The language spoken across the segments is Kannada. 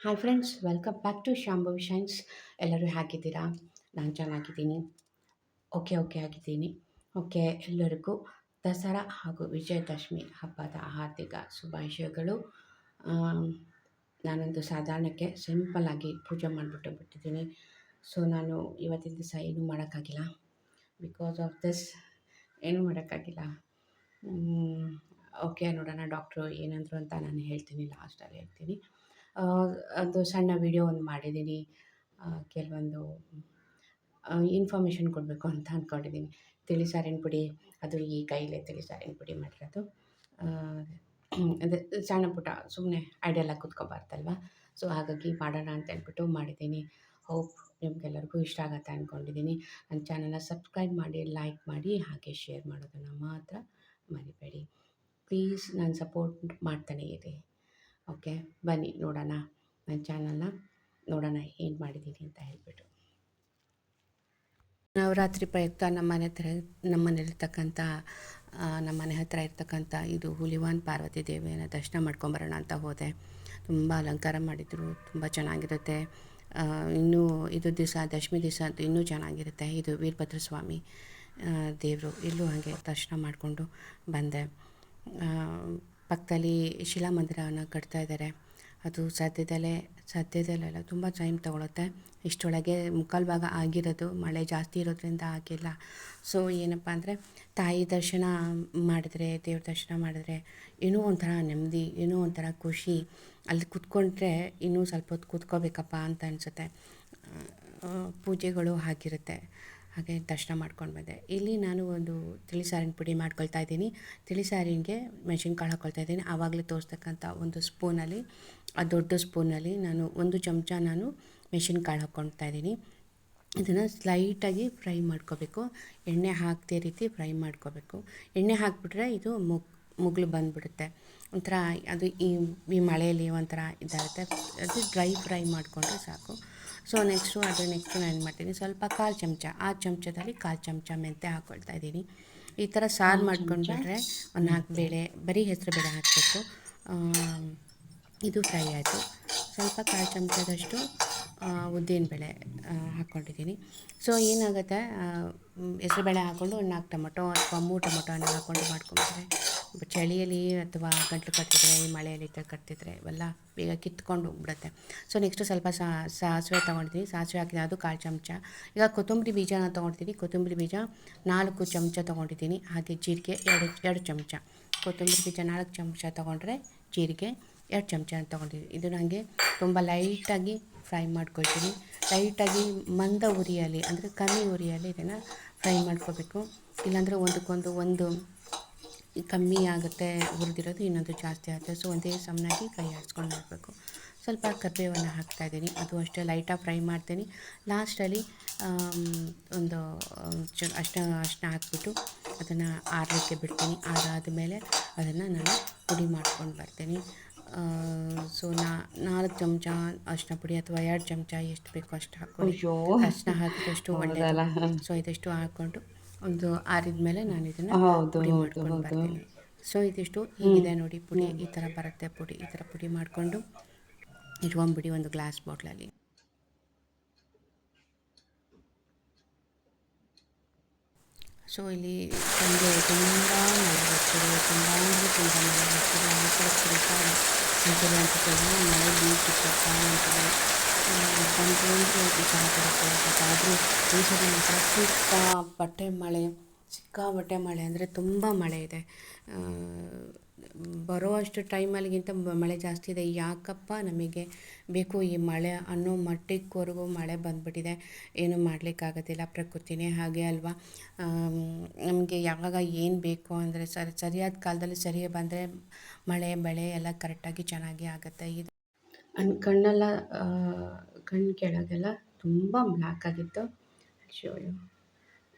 Hi friends welcome back to Shambhavi Shines ಎಲ್ಲರೂ ಹೇಗಿದ್ದೀರಾ? ನಾನು ಚೆನ್ನಾಗಿದ್ದೀನಿ. ಓಕೆ ಓಕೆ ಆಗಿದ್ದೀನಿ. ಓಕೆ ಎಲ್ಲರಿಗೂ ದಸರಾ ಹಾಗೂ ವಿಜಯದಶಮಿ ಹಬ್ಬದ ಹಾರ್ದಿಕ ಶುಭಾಶಯಗಳು. ನಾನೊಂದು ಸಾಧಾರಣಕ್ಕೆ ಸಿಂಪಲ್ಲಾಗಿ ಪೂಜೆ ಮಾಡಿಬಿಟ್ಟು ಬಿಟ್ಟಿದ್ದೀನಿ. ಸೊ ನಾನು ಇವತ್ತಿನ ದಿವಸ ಏನೂ ಮಾಡೋಕ್ಕಾಗಿಲ್ಲ. ಬಿಕಾಸ್ ಆಫ್ ದಿಸ್ ಏನೂ ಮಾಡೋಕ್ಕಾಗಿಲ್ಲ. ಓಕೆ ನೋಡೋಣ ಡಾಕ್ಟ್ರು ಏನಂದರು ಅಂತ ನಾನು ಹೇಳ್ತೀನಿ ಲಾಸ್ಟಲ್ಲಿ ಹೇಳ್ತೀನಿ. ಅದು ಸಣ್ಣ ವಿಡಿಯೋ ಒಂದು ಮಾಡಿದ್ದೀನಿ ಕೆಲವೊಂದು ಇನ್ಫಾರ್ಮೇಷನ್ ಕೊಡಬೇಕು ಅಂತ ಅಂದ್ಕೊಂಡಿದ್ದೀನಿ ತಿಳಿ ಸಾರಿನ ಪುಡಿ, ಅದು ಈ ಕೈಲೇ ತಿಳಿ ಸಾರಿನ ಪುಡಿ ಮಾಡಿರೋದು. ಅದೇ, ಸಣ್ಣ ಪುಟ್ಟ ಸುಮ್ಮನೆ ಐಡಿಯಲ್ಲ ಕೂತ್ಕೊಬಾರ್ದಲ್ವ? ಸೊ ಹಾಗಾಗಿ ಮಾಡೋಣ ಅಂತ ಹೇಳ್ಬಿಟ್ಟು ಮಾಡಿದ್ದೀನಿ ಹೋಪ್ ನಿಮ್ಗೆಲ್ಲರಿಗೂ ಇಷ್ಟ ಆಗುತ್ತೆ ಅಂದ್ಕೊಂಡಿದ್ದೀನಿ ನನ್ನ ಚಾನಲ್ನ ಸಬ್ಸ್ಕ್ರೈಬ್ ಮಾಡಿ ಲೈಕ್ ಮಾಡಿ, ಹಾಗೆ ಶೇರ್ ಮಾಡೋದನ್ನು ಮಾತ್ರ ಮರಿಬೇಡಿ. ಪ್ಲೀಸ್ ನಾನು ಸಪೋರ್ಟ್ ಮಾಡ್ತಾನೆ ಇರಿ. ಓಕೆ, ಬನ್ನಿ ನೋಡೋಣ ನನ್ನ ಚಾನಲ್ನ. ನೋಡೋಣ ಏನು ಮಾಡಿದ್ದೀನಿ ಅಂತ ಹೇಳಿಬಿಟ್ಟು. ನವರಾತ್ರಿ ಪ್ರಯುಕ್ತ ನಮ್ಮ ಮನೆ ಹತ್ರ, ನಮ್ಮ ಮನೇಲಿರ್ತಕ್ಕಂಥ ನಮ್ಮ ಮನೆ ಹತ್ರ ಇರ್ತಕ್ಕಂಥ ಇದು ಹುಲಿವಾನ್ ಪಾರ್ವತಿ ದೇವಿಯನ್ನು ದರ್ಶನ ಮಾಡ್ಕೊಂಬರೋಣ ಅಂತ ಹೋದೆ. ತುಂಬ ಅಲಂಕಾರ ಮಾಡಿದರು, ತುಂಬ ಚೆನ್ನಾಗಿರುತ್ತೆ. ಇನ್ನೂ ಇದು ದಿವಸ, ದಶಮಿ ದಿವಸ ಅಂತ ಇನ್ನೂ ಚೆನ್ನಾಗಿರುತ್ತೆ. ಇದು ವೀರಭದ್ರ ಸ್ವಾಮಿ ದೇವರು ಇಲ್ಲೂ ಹಾಗೆ ದರ್ಶನ ಮಾಡಿಕೊಂಡು ಬಂದೆ. ಪಕ್ಕದಲ್ಲಿ ಶಿಲಾ ಮಂದಿರವನ್ನು ಕಟ್ತಾ ಇದ್ದಾರೆ. ಅದು ಸದ್ಯದಲ್ಲೇ, ಸದ್ಯದಲ್ಲೆಲ್ಲ ತುಂಬ ಟೈಮ್ ತೊಗೊಳುತ್ತೆ. ಇಷ್ಟರೊಳಗೆ ಮುಕ್ಕಾಲು ಭಾಗ ಆಗಿರೋದು, ಮಳೆ ಜಾಸ್ತಿ ಇರೋದ್ರಿಂದ ಆಗಿಲ್ಲ. ಸೊ, ಏನಪ್ಪ ಅಂದರೆ, ತಾಯಿ ದರ್ಶನ ಮಾಡಿದ್ರೆ, ದೇವ್ರ ದರ್ಶನ ಮಾಡಿದ್ರೆ ಏನೋ ಒಂಥರ ನೆಮ್ಮದಿ, ಏನೋ ಒಂಥರ ಖುಷಿ. ಅಲ್ಲಿ ಕೂತ್ಕೊಂಡ್ರೆ ಇನ್ನೂ ಸ್ವಲ್ಪ ಹೊತ್ತು ಕೂತ್ಕೋಬೇಕಪ್ಪ ಅಂತ ಅನಿಸುತ್ತೆ. ಪೂಜೆಗಳು ಆಗಿರುತ್ತೆ. ಹಾಗೆ ದರ್ಶನ ಮಾಡ್ಕೊಂಡು ಬಂದೆ. ಇಲ್ಲಿ ನಾನು ಒಂದು ತಿಳಿ ಸಾರಿನ ಪುಡಿ ಮಾಡ್ಕೊಳ್ತಾ ಇದ್ದೀನಿ. ತಿಳಿ ಸಾರಿಗೆ ಮೆಣಸಿನ್ಕಾಳು ಹಾಕ್ಕೊಳ್ತಾ ಇದ್ದೀನಿ. ಆವಾಗಲೇ ತೋರಿಸ್ತಕ್ಕಂಥ ಒಂದು ಸ್ಪೂನಲ್ಲಿ, ಆ ದೊಡ್ಡ ಸ್ಪೂನಲ್ಲಿ ನಾನು ಒಂದು ಚಮಚ ನಾನು ಮೆಣಸಿನ್ಕಾಳು ಹಾಕ್ಕೊಳ್ತಾ ಇದ್ದೀನಿ. ಇದನ್ನು ಸ್ಲೈಟಾಗಿ ಫ್ರೈ ಮಾಡ್ಕೋಬೇಕು. ಎಣ್ಣೆ ಹಾಕದೇ ರೀತಿ ಫ್ರೈ ಮಾಡ್ಕೋಬೇಕು. ಎಣ್ಣೆ ಹಾಕಿಬಿಟ್ರೆ ಇದು ಮುಗ್, ಮುಗ್ಲು ಬಂದುಬಿಡುತ್ತೆ. ಒಂಥರ ಅದು ಈ ಈ ಮಳೆಯಲ್ಲಿ ಒಂಥರ ಇದಾಗುತ್ತೆ. ಅದು ಡ್ರೈ ಫ್ರೈ ಮಾಡಿಕೊಂಡ್ರೆ ಸಾಕು. ಸೊ ನೆಕ್ಸ್ಟು ಅದು ನೆಕ್ಸ್ಟು ನಾನು ಏನು ಮಾಡ್ತೀನಿ? ಸ್ವಲ್ಪ ಕಾಲು ಚಮಚ. ಆ ಚಮಚದಲ್ಲಿ ಕಾಲು ಚಮಚ ಮೆಂತೆ ಹಾಕ್ಕೊಳ್ತಾ ಇದ್ದೀನಿ. ಈ ಥರ ಸಾರು ಮಾಡ್ಕೊಂಡ್ಬಿಟ್ರೆ ಒಂದು ನಾಲ್ಕು ಬೇಳೆ ಬರೀ ಹೆಸರು ಬೇಳೆ ಹಾಕಬೇಕು. ಇದು ಫ್ರೈ ಆಯಿತು. ಸ್ವಲ್ಪ ಕಾಲು ಚಮಚದಷ್ಟು ಉದ್ದಿನಬೇಳೆ ಹಾಕ್ಕೊಂಡಿದ್ದೀನಿ ಸೊ ಏನಾಗುತ್ತೆ? ಹೆಸರುಬೇಳೆ ಹಾಕ್ಕೊಂಡು ಒಂದು ನಾಲ್ಕು ಟೊಮೊಟೊ ಅಥವಾ ಮೂರು ಟೊಮೊಟೊನ ಹಾಕ್ಕೊಂಡು ಮಾಡ್ಕೊಂಬಿಟ್ರೆ ಚಳಿಯಲ್ಲಿ ಅಥವಾ ಗಂಟಲು ಕಟ್ಟಿದ್ರೆ ಈ ಮಳೆಯಲ್ಲಿ ಕಟ್ಟಿದ್ರೆ ಇವೆಲ್ಲ ಬೇಗ ಕಿತ್ಕೊಂಡು ಹೋಗ್ಬಿಡುತ್ತೆ. ಸೊ ನೆಕ್ಸ್ಟು ಸ್ವಲ್ಪ ಸಾಸಿವೆ ತೊಗೊಳ್ತೀನಿ ಸಾಸಿವೆ ಹಾಕಿದ ಅದು ಕಾಲು ಚಮಚ. ಈಗ ಕೊತ್ತಂಬರಿ ಬೀಜನ ತೊಗೊಳ್ತೀನಿ ಕೊತ್ತಂಬರಿ ಬೀಜ ನಾಲ್ಕು ಚಮಚ ತೊಗೊಂಡಿದ್ದೀನಿ ಹಾಗೆ ಜೀರಿಗೆ ಎರಡು ಎರಡು ಚಮಚ. ಕೊತ್ತಂಬರಿ ಬೀಜ ನಾಲ್ಕು ಚಮಚ ತೊಗೊಂಡ್ರೆ ಜೀರಿಗೆ ಎರಡು ಚಮಚ ತೊಗೊಂಡಿದ್ದೀನಿ ಇದು ನನಗೆ ತುಂಬ ಲೈಟಾಗಿ ಫ್ರೈ ಮಾಡ್ಕೊಳ್ತೀನಿ. ಲೈಟಾಗಿ ಮಂದ ಉರಿಯಲ್ಲಿ, ಅಂದರೆ ಕಮ್ಮಿ ಉರಿಯಲ್ಲಿ ಇದನ್ನು ಫ್ರೈ ಮಾಡ್ಕೋಬೇಕು. ಇಲ್ಲಾಂದರೆ ಒಂದಕ್ಕೊಂದು ಒಂದು ಕಮ್ಮಿ ಆಗುತ್ತೆ ಹುರಿದಿರೋದು ಇನ್ನೊಂದು ಜಾಸ್ತಿ ಆಗುತ್ತೆ. ಸೊ ಒಂದೇ ಸಮನಾಗಿ ಕೈ ಆಡಿಸ್ಕೊಂಡು ಮಾಡಬೇಕು ಸ್ವಲ್ಪ ಕರಿಬೇವನ್ನು ಹಾಕ್ತಾಯಿದ್ದೀನಿ ಅದು ಅಷ್ಟೇ ಲೈಟಾಗಿ ಫ್ರೈ ಮಾಡ್ತೀನಿ. ಲಾಸ್ಟಲ್ಲಿ ಒಂದು ಚ ಅಷ್ಟ ಅಷ್ಟನ್ನ ಹಾಕ್ಬಿಟ್ಟು ಅದನ್ನು ಆರಲಿಕ್ಕೆ ಬಿಡ್ತೀನಿ. ಆರಾದ ಮೇಲೆ ಅದನ್ನು ನಾನು ಪುಡಿ ಮಾಡ್ಕೊಂಡು ಬರ್ತೀನಿ. ಸೊ ನಾ ನಾಲ್ಕು ಚಮಚ ಅರಿಶಿನ ಪುಡಿ ಅಥವಾ ಎರಡು ಚಮಚ ಎಷ್ಟು ಬೇಕೋ ಅಷ್ಟು ಅಯ್ಯೋ. ಅರಿಶಿನ ಹಾಕಿದಷ್ಟು ಒಳ್ಳೆಯದಲ್ಲ ಒಳ್ಳೆಯದು ಸೊ ಇದಷ್ಟು ಹಾಕ್ಕೊಂಡು ಒಂದು ಆರಿದ ಮೇಲೆ ನಾನು ಇದನ್ನು ಹೌದು ಸೊ ಇದಿಷ್ಟು ಹೀಗಿದೆ ನೋಡಿ ಪುಡಿ ಈ ಥರ ಬರುತ್ತೆ ಪುಡಿ ಈ ಥರ ಪುಡಿ ಮಾಡಿಕೊಂಡು ಇಟ್ಕೊಂಬಿಡಿ ಒಂದು ಗ್ಲಾಸ್ ಬಾಟ್ಲಲ್ಲಿ ಸೊ ಇಲ್ಲಿ ಸಂಜೆ ತುಂಬ ಮಳೆ ಬರ್ತಿದೆ ತುಂಬ ಅಂದರೆ ತುಂಬ ಮಳೆ ಬರ್ತಿದೆ ಅಂತ ಕುರಿತಾ ಮಳೆ ಬೀಳ್ತಿತ್ತಪ್ಪ ಅಂತಿದೆ ಬರುತ್ತೆ ಆದರೂ ದೇಶದಲ್ಲಿ ಸಲ ಬಟ್ಟೆ ಮಳೆ ಸಿಕ್ಕಾಪಟ್ಟೆ ಮಳೆ ಅಂದರೆ ತುಂಬ ಮಳೆ ಇದೆ ಬರುವಷ್ಟು ಟೈಮಲ್ಲಿಗಿಂತ ಮಳೆ ಜಾಸ್ತಿ ಇದೆ ಯಾಕಪ್ಪ ನಮಗೆ ಬೇಕು ಈ ಮಳೆ ಅನ್ನೋ ಮಟ್ಟಕ್ಕವರೆಗೂ ಮಳೆ ಬಂದ್ಬಿಟ್ಟಿದೆ ಏನು ಮಾಡಲಿಕ್ಕಾಗೋದಿಲ್ಲ ಪ್ರಕೃತಿನೇ ಹಾಗೆ ಅಲ್ವಾ ನಮಗೆ ಯಾವಾಗ ಏನು ಬೇಕು ಅಂದರೆ ಸರಿ ಸರಿಯಾದ ಕಾಲದಲ್ಲಿ ಸರಿಯಾಗಿ ಬಂದರೆ ಮಳೆ ಬೆಳೆ ಎಲ್ಲ ಕರೆಕ್ಟಾಗಿ ಚೆನ್ನಾಗಿ ಆಗುತ್ತೆ ಇದು ನನ್ನ ಕಣ್ಣೆಲ್ಲ ಕಣ್ಣು ಕೆಳಗೆಲ್ಲ ತುಂಬ ಬ್ಲ್ಯಾಕ್ ಆಗಿತ್ತು. ಶೋ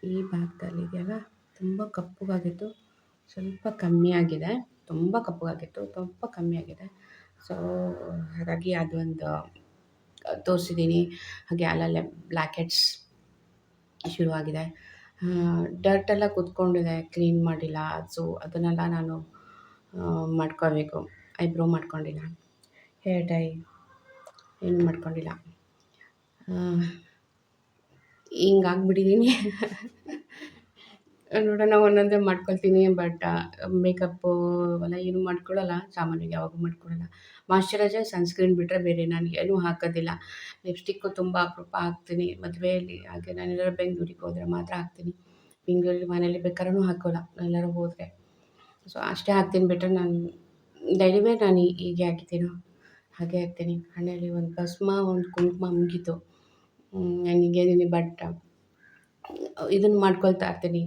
ಈ ಭಾಗದಲ್ಲಿ ಇದೆಯಲ್ಲ? ತುಂಬ ಕಪ್ಪಗಾಗಿತ್ತು. ಸ್ವಲ್ಪ ಕಮ್ಮಿ ಆಗಿದೆ. ತುಂಬ ಕಪ್ಪಗಾಗಿತ್ತು. ತುಂಬ ಕಮ್ಮಿ ಆಗಿದೆ. ಸೊ ಹಾಗಾಗಿ ಅದೊಂದು ತೋರಿಸಿದ್ದೀನಿ ಹಾಗೆ ಅಲ್ಲಲ್ಲೇ ಬ್ಲ್ಯಾಕೆಟ್ಸ್ ಹೆಡ್ಸ್ ಶುರುವಾಗಿದೆ ಡರ್ಟೆಲ್ಲ ಕೂತ್ಕೊಂಡಿದೆ. ಕ್ಲೀನ್ ಮಾಡಿಲ್ಲ. ಸೊ ಅದನ್ನೆಲ್ಲ ನಾನು ಮಾಡ್ಕೋಬೇಕು ಐಬ್ರೋ ಮಾಡ್ಕೊಂಡಿಲ್ಲ. ಹೇರ್ ಡೈ ಏನು ಮಾಡ್ಕೊಂಡಿಲ್ಲ. ಹಿಂಗಾಗ್ಬಿಟ್ಟಿದ್ದೀನಿ ನೋಡೋಣ ಒಂದೊಂದೇ ಮಾಡ್ಕೊಳ್ತೀನಿ ಬಟ್ ಮೇಕಪ್ಪು ಅವೆಲ್ಲ ಏನು ಮಾಡ್ಕೊಳ್ಳಲ್ಲ ಸಾಮಾನ್ಯವಾಗಿ ಯಾವಾಗೂ ಮಾಡ್ಕೊಳ್ಳಲ್ಲ ಮಾಯಶ್ಚರೈಸರ್ ಸನ್ಸ್ಕ್ರೀನ್ ಬಿಟ್ಟರೆ ಬೇರೆ ನಾನು ಏನೂ ಹಾಕೋದಿಲ್ಲ. ಲಿಪ್ಸ್ಟಿಕ್ಕು ತುಂಬ ಅಪರೂಪ ಹಾಕ್ತೀನಿ, ಮದುವೆಯಲ್ಲಿ, ಹಾಗೆ ನಾನು ಎಲ್ಲರೂ ಬೆಂಗ್ಳೂರಿಗೆ ಹೋದರೆ ಮಾತ್ರ ಹಾಕ್ತೀನಿ. ಬೆಂಗ್ಳೂರಲ್ಲಿ ಮನೇಲಿ ಬೇಕಾದ್ರೂ ಹಾಕೋಲ್ಲ, ಎಲ್ಲರೂ ಹೋದರೆ. ಸೊ ಅಷ್ಟೇ ಹಾಕ್ತೀನಿ ಬಿಟ್ಟರೆ ನಾನು ಡೈಲಿ ವೇರ್ ನಾನು ಹೀಗೆ ಹಾಕಿದ್ದೀನೋ. ಹಾಗೆ ಹಾಕ್ತೀನಿ ಹಣೆಯಲ್ಲಿ ಒಂದು ಭಸ್ಮ, ಒಂದು ಕುಂಕುಮ ಮುಗೀತು. ನಾನು ಹಿಂಗೇನಿದ್ದೀನಿ ಬಟ್ ಇದನ್ನು ಮಾಡ್ಕೊಳ್ತಾ ಇರ್ತೀನಿ.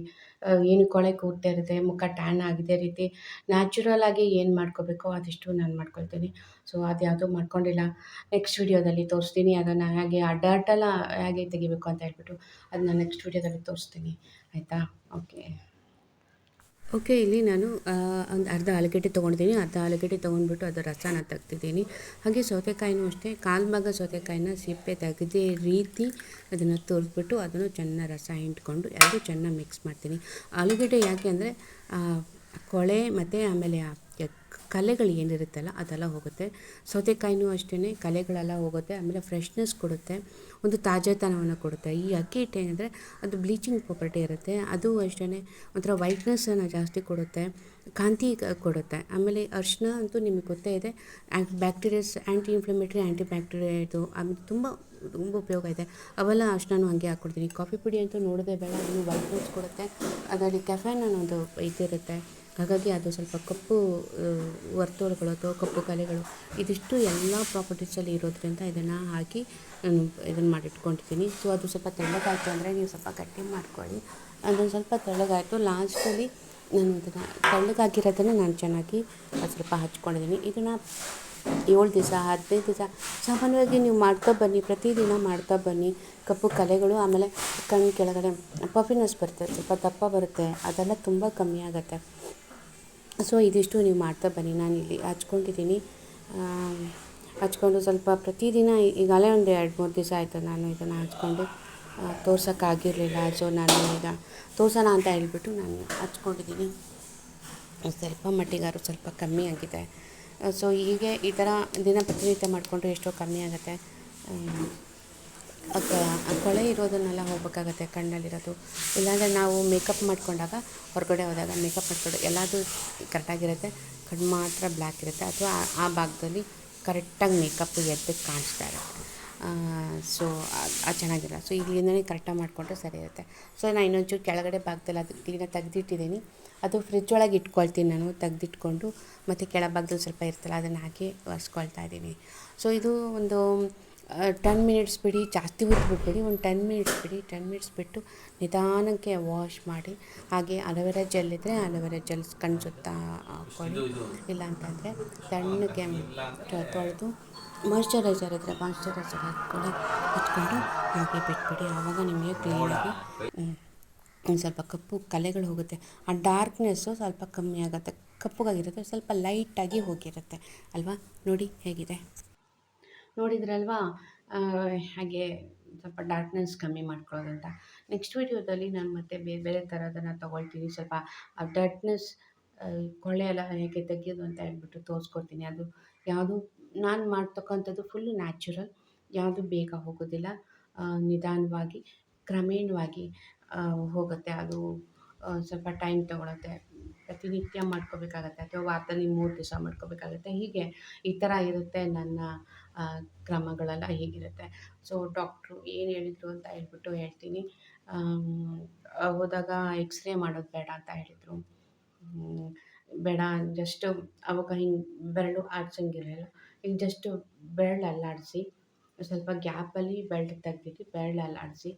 ಏನು ಕೊಳೆ ಕೂಡ್ತಾ ಇರುತ್ತೆ, ಮುಖ ಟ್ಯಾನ್ ಆಗಿದೆ ರೀತಿ. ನ್ಯಾಚುರಲ್ ಆಗಿ ಏನು ಮಾಡ್ಕೋಬೇಕೋ ಅದಿಷ್ಟು ನಾನು ಮಾಡ್ಕೊಳ್ತೀನಿ. ಸೊ ಅದು ಯಾವುದೂ ಮಾಡ್ಕೊಂಡಿಲ್ಲ ನೆಕ್ಸ್ಟ್ ವೀಡಿಯೋದಲ್ಲಿ ತೋರಿಸ್ತೀನಿ. ಅದನ್ನು ಹೇಗೆ ಅಡ್ಡಾಟೆಲ್ಲ ಹೇಗೆ ತೆಗಿಬೇಕು ಅಂತ ಹೇಳ್ಬಿಟ್ಟು ಅದನ್ನ ನೆಕ್ಸ್ಟ್ ವೀಡಿಯೋದಲ್ಲಿ ತೋರಿಸ್ತೀನಿ. ಆಯಿತಾ? ಓಕೆ ಓಕೆ, ಇಲ್ಲಿ ನಾನು ಒಂದು ಅರ್ಧ ಆಲೂಗಡ್ಡೆ ತೊಗೊಂಡಿದ್ದೀನಿ. ಅರ್ಧ ಆಲೂಗಡ್ಡೆ ತೊಗೊಂಡ್ಬಿಟ್ಟು ಅದು ರಸನ ತೆಗ್ದಿದ್ದೀನಿ. ಹಾಗೆ ಸೌತೆಕಾಯಿನೂ ಅಷ್ಟೇ. ಕಾಲು ಭಾಗ ಸೌತೆಕಾಯಿನ ಸಿಪ್ಪೆ ತೆಗೆದೇ ರೀತಿ ಅದನ್ನು ತೋರಿಸ್ಬಿಟ್ಟು ಅದನ್ನು ಚೆನ್ನಾಗಿ ರಸ ಹಿಂಡ್ಕೊಂಡು ಎರಡು ಚೆನ್ನಾಗಿ ಮಿಕ್ಸ್ ಮಾಡ್ತೀನಿ. ಆಲೂಗಡ್ಡೆ ಯಾಕೆ ಅಂದರೆ ಕೊಳೆ ಮತ್ತು ಆಮೇಲೆ ಆ ಕಲೆಗಳು ಏನಿರುತ್ತಲ್ಲ ಅದೆಲ್ಲ ಹೋಗುತ್ತೆ. ಸೌತೆಕಾಯಿನೂ ಅಷ್ಟೇ ಕಲೆಗಳೆಲ್ಲ ಹೋಗುತ್ತೆ, ಆಮೇಲೆ ಫ್ರೆಶ್ನೆಸ್ ಕೊಡುತ್ತೆ, ಒಂದು ತಾಜಾತನವನ್ನು ಕೊಡುತ್ತೆ. ಈ ಅಕ್ಕಿ ಹಿಟ್ಟು ಏನಂದರೆ ಅದು ಬ್ಲೀಚಿಂಗ್ ಪ್ರಾಪರ್ಟಿ ಇರುತ್ತೆ. ಅದು ಅಷ್ಟೇ ಒಂಥರ ವೈಟ್ನೆಸ್ಸನ್ನು ಜಾಸ್ತಿ ಕೊಡುತ್ತೆ, ಕಾಂತಿ ಕೊಡುತ್ತೆ. ಆಮೇಲೆ ಅರಿಶಿನ ಅಂತೂ ನಿಮಗೆ ಗೊತ್ತೇ ಇದೆ anti bacterias anti inflammatory anti bacteria ಇದು ಆಮೇಲೆ ತುಂಬ ತುಂಬ ಉಪಯೋಗ ಇದೆ. ಅವೆಲ್ಲ ಅರಿಶಿನನೂ ಹಂಗೆ ಹಾಕ್ಕೊಡ್ತೀನಿ. ಕಾಫಿ ಪುಡಿ ಅಂತೂ ನೋಡೋದೇ ಬೇಡ, ಅದು ವೈಟ್ನೆಸ್ ಕೊಡುತ್ತೆ. ಅದರಲ್ಲಿ ಕೆಫೆನ್ ಅನ್ನೋದು ಇದಿರುತ್ತೆ. ಹಾಗಾಗಿ ಅದು ಸ್ವಲ್ಪ ಕಪ್ಪು ವರ್ತುಲಗಳು ಅಥವಾ ಕಪ್ಪು ಕಲೆಗಳು, ಇದಿಷ್ಟು ಎಲ್ಲ ಪ್ರಾಪರ್ಟೀಸಲ್ಲಿ ಇರೋದ್ರಿಂದ ಇದನ್ನು ಹಾಕಿ ನಾನು ಇದನ್ನು ಮಾಡಿಟ್ಕೊಂಡಿದ್ದೀನಿ. ಸೊ ಅದು ಸ್ವಲ್ಪ ತೆಳ್ಳಗಾಯಿತು ಅಂದರೆ ನೀವು ಸ್ವಲ್ಪ ಗಟ್ಟಿ ಮಾಡ್ಕೊಳ್ಳಿ. ಅದೊಂದು ಸ್ವಲ್ಪ ತೆಳ್ಳಗಾಯಿತು. ಲಾಸ್ಟಲ್ಲಿ ನಾನು ಇದನ್ನು ತೆಳ್ಳಗಾಗಿರೋದನ್ನು ನಾನು ಚೆನ್ನಾಗಿ ಸ್ವಲ್ಪ ಹಚ್ಕೊಂಡಿದ್ದೀನಿ. ಇದನ್ನು ಏಳು ದಿವಸ, ಹದಿನೈದು ದಿವಸ ಸಾಮಾನ್ಯವಾಗಿ ನೀವು ಮಾಡ್ತಾ ಬನ್ನಿ, ಪ್ರತಿದಿನ ಮಾಡ್ತಾ ಬನ್ನಿ. ಕಪ್ಪು ಕಲೆಗಳು, ಆಮೇಲೆ ಕಣ್ಣು ಕೆಳಗಡೆ ಪಫಿನೆಸ್ ಬರುತ್ತೆ. ಸ್ವಲ್ಪ ದಪ್ಪ ಬರುತ್ತೆ. ಅದೆಲ್ಲ ತುಂಬ ಕಮ್ಮಿ ಆಗುತ್ತೆ. ಸೊ ಇದಿಷ್ಟು ನೀವು ಮಾಡ್ತಾ ಬನ್ನಿ. ನಾನು ಇಲ್ಲಿ ಹಚ್ಕೊಂಡಿದ್ದೀನಿ. ಹಚ್ಕೊಂಡು ಸ್ವಲ್ಪ ಪ್ರತಿದಿನ ಈಗಲೇ ಒಂದು ಎರಡು ಮೂರು ದಿವಸ ಆಯಿತು ನಾನು ಇದನ್ನು ಹಚ್ಕೊಂಡು. ತೋರ್ಸೋಕ್ಕಾಗಿರಲಿಲ್ಲ ಸೊ ನಾನು ಈಗ ತೋರ್ಸೋಣ ಅಂತ ಹೇಳ್ಬಿಟ್ಟು ನಾನು ಹಚ್ಕೊಂಡಿದ್ದೀನಿ. ಸ್ವಲ್ಪ ಮಟ್ಟಿಗಾರು ಸ್ವಲ್ಪ ಕಮ್ಮಿ ಆಗಿದೆ. ಸೊ ಹೀಗೆ ಈ ಥರ ದಿನ ಪ್ರತಿನಿತ್ಯ ಮಾಡಿಕೊಂಡ್ರೆ ಎಷ್ಟೋ ಕಮ್ಮಿ ಆಗುತ್ತೆ. ಕೊಳೆ ಇರೋದನ್ನೆಲ್ಲ ಹೋಗ್ಬೇಕಾಗತ್ತೆ ಕಣ್ಣಲ್ಲಿರೋದು. ಇಲ್ಲಾಂದರೆ ನಾವು ಮೇಕಪ್ ಮಾಡಿಕೊಂಡಾಗ ಹೊರಗಡೆ ಹೋದಾಗ ಮೇಕಪ್ ಮಾಡಿಕೊಂಡು ಎಲ್ಲದು ಕರೆಕ್ಟಾಗಿರುತ್ತೆ, ಕಣ್ಣು ಮಾತ್ರ ಬ್ಲ್ಯಾಕ್ ಇರುತ್ತೆ. ಅಥವಾ ಆ ಭಾಗದಲ್ಲಿ ಕರೆಕ್ಟಾಗಿ ಮೇಕಪ್ ಎದ್ದು ಕಾಣಿಸ್ತಾ ಇರುತ್ತೆ. ಸೊ ಅದು ಚೆನ್ನಾಗಿಲ್ಲ ಸೊ ಇಲ್ಲಿಂದನೇ ಕರೆಕ್ಟಾಗಿ ಮಾಡಿಕೊಂಡ್ರೆ ಸರಿ ಇರುತ್ತೆ. ಸೊ ನಾನು ಇನ್ನೊಂಚೂರು ಕೆಳಗಡೆ ಭಾಗದಲ್ಲಿ ಅದು ಕ್ಲೀನಾಗಿ ತೆಗೆದಿಟ್ಟಿದ್ದೀನಿ. ಅದು ಫ್ರಿಜ್ ಒಳಗೆ ಇಟ್ಕೊಳ್ತೀನಿ ನಾನು, ತೆಗೆದಿಟ್ಕೊಂಡು. ಮತ್ತು ಕೆಳಭಾಗದಲ್ಲಿ ಸ್ವಲ್ಪ ಇರ್ತಲ್ಲ, ಅದನ್ನು ಹಾಕಿ ಒರೆಸ್ಕೊಳ್ತಾ ಇದ್ದೀನಿ. ಸೊ ಇದು ಒಂದು ಟೆನ್ ಮಿನಿಟ್ಸ್ ಬಿಡಿ ಜಾಸ್ತಿ ಹೊತ್ತು ಬಿಡಬೇಡಿ ಒಂದು ಟೆನ್ ಮಿನಿಟ್ಸ್ ಬಿಡಿ ಟೆನ್ ಮಿನಿಟ್ಸ್ ಬಿಟ್ಟು ನಿಧಾನಕ್ಕೆ ವಾಶ್ ಮಾಡಿ ಹಾಗೆ ಅಲೋವೆರಾ ಜೆಲ್ ಇದ್ದರೆ ಅಲೋವೆರಾ ಜೆಲ್ ಕಣ್ಣು ಸುತ್ತ ಹಾಕ್ಕೊಳ್ಳಿ. ಇಲ್ಲಾಂತಂದರೆ ತಣ್ಣಗೆ ತೊಳೆದು ಮಾಯ್ಶ್ಚರೈಸರ್ ಇದ್ದರೆ ಮಾಯ್ಶ್ಚರೈಸರ್ ಹಾಕ್ಕೊಳ್ಳಿ ಹಚ್ಕೊಂಡು ಹಾಗೆ ಬಿಟ್ಬಿಡಿ. ಆವಾಗ ನಿಮಗೆ ಕ್ಲೀನಾಗಿ ಒಂದು ಸ್ವಲ್ಪ ಕಪ್ಪು ಕಲೆಗಳು ಹೋಗುತ್ತೆ. ಆ ಡಾರ್ಕ್ನೆಸ್ಸು ಸ್ವಲ್ಪ ಕಮ್ಮಿ ಆಗುತ್ತೆ. ಕಪ್ಪಗಾಗಿರುತ್ತೆ ಸ್ವಲ್ಪ ಲೈಟಾಗಿ ಹೋಗಿರುತ್ತೆ. ಅಲ್ವಾ? ನೋಡಿ ಹೇಗಿದೆ? ನೋಡಿದ್ರಲ್ವಾ? ಹಾಗೆ ಸ್ವಲ್ಪ ಡಾರ್ಕ್ನೆಸ್ ಕಮ್ಮಿ ಮಾಡ್ಕೊಳ್ಳೋದಂತ ನೆಕ್ಸ್ಟ್ ವೀಡಿಯೋದಲ್ಲಿ ನಾನು ಮತ್ತೆ ಬೇರೆ ಬೇರೆ ಥರದನ್ನು ತೊಗೊಳ್ತೀನಿ. ಸ್ವಲ್ಪ ಆ ಡಾರ್ಕ್ನೆಸ್ ಕೊಳೆ ಎಲ್ಲ ಹೇಗೆ ತೆಗೆಯೋದು ಅಂತ ಹೇಳ್ಬಿಟ್ಟು ತೋರಿಸ್ಕೊಡ್ತೀನಿ. ಅದು ಯಾವುದು, ನಾನು ಮಾಡ್ತಕ್ಕಂಥದ್ದು ಫುಲ್ಲು ನ್ಯಾಚುರಲ್ ಯಾವುದು ಬೇಗ ಹೋಗೋದಿಲ್ಲ. ನಿಧಾನವಾಗಿ, ಕ್ರಮೇಣವಾಗಿ ಹೋಗುತ್ತೆ. ಅದು ಸ್ವಲ್ಪ ಟೈಮ್ ತೊಗೊಳುತ್ತೆ. ಪ್ರತಿನಿತ್ಯ ಮಾಡ್ಕೋಬೇಕಾಗತ್ತೆ ಅಥವಾ ವಾರದಲ್ಲಿ ಮೂರು ದಿವಸ ಮಾಡ್ಕೋಬೇಕಾಗತ್ತೆ. ಹೀಗೆ ಈ ಥರ ಇರುತ್ತೆ ನನ್ನ ಕ್ರಮಗಳೆಲ್ಲ ಹೀಗಿರುತ್ತೆ. ಸೊ ಡಾಕ್ಟ್ರು ಏನು ಹೇಳಿದರು ಅಂತ ಹೇಳ್ಬಿಟ್ಟು ಹೇಳ್ತೀನಿ. ಹೋದಾಗ ಎಕ್ಸ್ರೇ ಮಾಡೋದು ಬೇಡ ಅಂತ ಹೇಳಿದರು. ಬೇಡ ಜಸ್ಟ್ ಅವಾಗ ಹಿಂಗೆ ಬೆರಳು ಆಡ್ಸಂಗಿರಲಿಲ್ಲ. ಈಗ ಜಸ್ಟ್ ಬೆರಳು ಅಲ್ಲಾಡಿಸಿ ಸ್ವಲ್ಪ ಗ್ಯಾಪಲ್ಲಿ ಬೆಲ್ಟ್ ತೆಗ್ದಿಟ್ಟು ಬೆರಳು ಅಲ್ಲಾಡಿಸಿ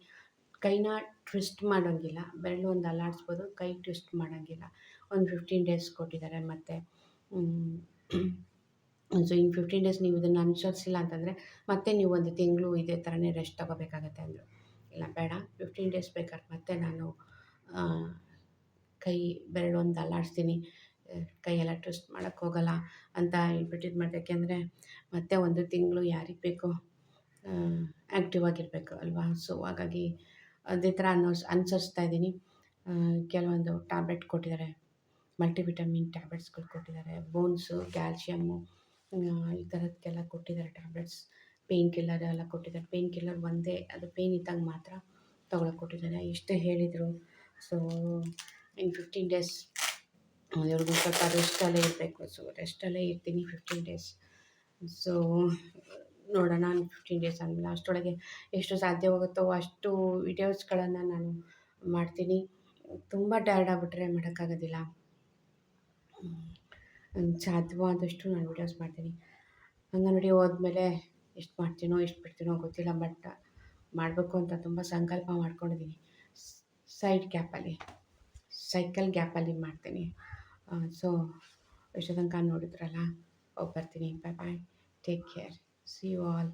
ಕೈನ ಟ್ವಿಸ್ಟ್ ಮಾಡೋಂಗಿಲ್ಲ. ಬೆರಳು ಒಂದು ಅಲ್ಲಾಡಿಸ್ಬೋದು, ಕೈ ಟ್ವಿಸ್ಟ್ ಮಾಡೋಂಗಿಲ್ಲ. ಒಂದು ಫಿಫ್ಟೀನ್ ಡೇಸ್ ಕೊಟ್ಟಿದ್ದಾರೆ ಮತ್ತು ಸೊ ಇನ್ನು ಫಿಫ್ಟೀನ್ ಡೇಸ್ ನೀವು ಇದನ್ನು ಅನುಸರಿಸಿಲ್ಲ ಅಂತಂದರೆ ಮತ್ತೆ ನೀವು ಒಂದು ತಿಂಗಳು ಇದೇ ಥರನೇ ರೆಸ್ಟ್ ತಗೋಬೇಕಾಗತ್ತೆ ಅಂದರು. ಇಲ್ಲ, ಬೇಡ ಫಿಫ್ಟೀನ್ ಡೇಸ್ ಬೇಕಾದ್ರೆ ಮತ್ತೆ ನಾನು ಕೈ ಬೆರಳೊಂದು ಅಲ್ಲಾಡಿಸ್ತೀನಿ ಕೈಯೆಲ್ಲ ಟ್ವಿಸ್ಟ್ ಮಾಡೋಕ್ಕೆ ಹೋಗಲ್ಲ ಅಂತ ಹೇಳ್ಬಿಟ್ಟು ಇದು ಮಾಡಿದೆ ಯಾಕೆಂದರೆ ಮತ್ತೆ ಒಂದು ತಿಂಗಳು ಯಾರಿಗೆ ಬೇಕೋ ಆ್ಯಕ್ಟಿವ್ ಆಗಿರಬೇಕು ಅಲ್ವಾ? ಸೊ ಹಾಗಾಗಿ ಅದೇ ಥರ ಅನ್ನೋ ಅನುಸರಿಸ್ತಾ ಇದ್ದೀನಿ. ಕೆಲವೊಂದು ಟ್ಯಾಬ್ಲೆಟ್ ಕೊಟ್ಟಿದ್ದಾರೆ. ಮಲ್ಟಿವಿಟಮಿನ್ ಟ್ಯಾಬ್ಲೆಟ್ಸ್ಗಳು ಕೊಟ್ಟಿದ್ದಾರೆ. ಬೋನ್ಸು ಕ್ಯಾಲ್ಶಿಯಮ್ಮು ಈ ಥರದ್ದಕ್ಕೆಲ್ಲ ಕೊಟ್ಟಿದ್ದಾರೆ ಟ್ಯಾಬ್ಲೆಟ್ಸ್ ಪೇಯ್ನ್ ಕಿಲ್ಲರ್ ಎಲ್ಲ ಕೊಟ್ಟಿದ್ದಾರೆ. ಪೇಯ್ನ್ ಕಿಲ್ಲರ್ ಒಂದೇ, ಅದು ಪೇಯ್ನ್ ಇದ್ದಾಗ ಮಾತ್ರ ತೊಗೊಳಕ್ಕೆ ಕೊಟ್ಟಿದ್ದಾರೆ. ಇಷ್ಟೇ ಹೇಳಿದರು ಸೊ ಇನ್ ಫಿಫ್ಟೀನ್ ಡೇಸ್ ಇವ್ರಿಗೂ ಸ್ವಲ್ಪ ರೆಸ್ಟಲ್ಲೇ ಇರಬೇಕು. ಸೊ ರೆಸ್ಟಲ್ಲೇ ಇರ್ತೀನಿ ಫಿಫ್ಟೀನ್ ಡೇಸ್ ಸೊ ನೋಡೋಣ ಫಿಫ್ಟೀನ್ ಡೇಸ್ ಆದಮೇಲೆ ಅಷ್ಟರೊಳಗೆ ಎಷ್ಟು ಸಾಧ್ಯವಾಗುತ್ತೋ ಅಷ್ಟು ವಿಡಿಯೋಸ್ಗಳನ್ನು ನಾನು ಮಾಡ್ತೀನಿ. ತುಂಬ ಟಯರ್ಡ್ ಆಗಿಬಿಟ್ರೆ ಮಾಡೋಕ್ಕಾಗೋದಿಲ್ಲ. ನಂಗೆ ಸಾಧ್ಯವಾದಷ್ಟು ನಾನು ವೀಡಿಯೋಸ್ ಮಾಡ್ತೀನಿ. ಅಂಗನವಾಡಿ ಹೋದ್ಮೇಲೆ ಎಷ್ಟು ಮಾಡ್ತೀನೋ, ಎಷ್ಟು ಬಿಡ್ತೀನೋ ಗೊತ್ತಿಲ್ಲ ಬಟ್ ಮಾಡಬೇಕು ಅಂತ ತುಂಬ ಸಂಕಲ್ಪ ಮಾಡ್ಕೊಂಡಿದ್ದೀನಿ. ಸೈಡ್ ಗ್ಯಾಪಲ್ಲಿ ಸೈಕಲ್ ಗ್ಯಾಪಲ್ಲಿ ಮಾಡ್ತೀನಿ. ಸೊ ಇಷ್ಟು ತನಕ ನೋಡಿದ್ರಲ್ಲ, ಹೋಗಿ ಬರ್ತೀನಿ. Bye bye take care see you all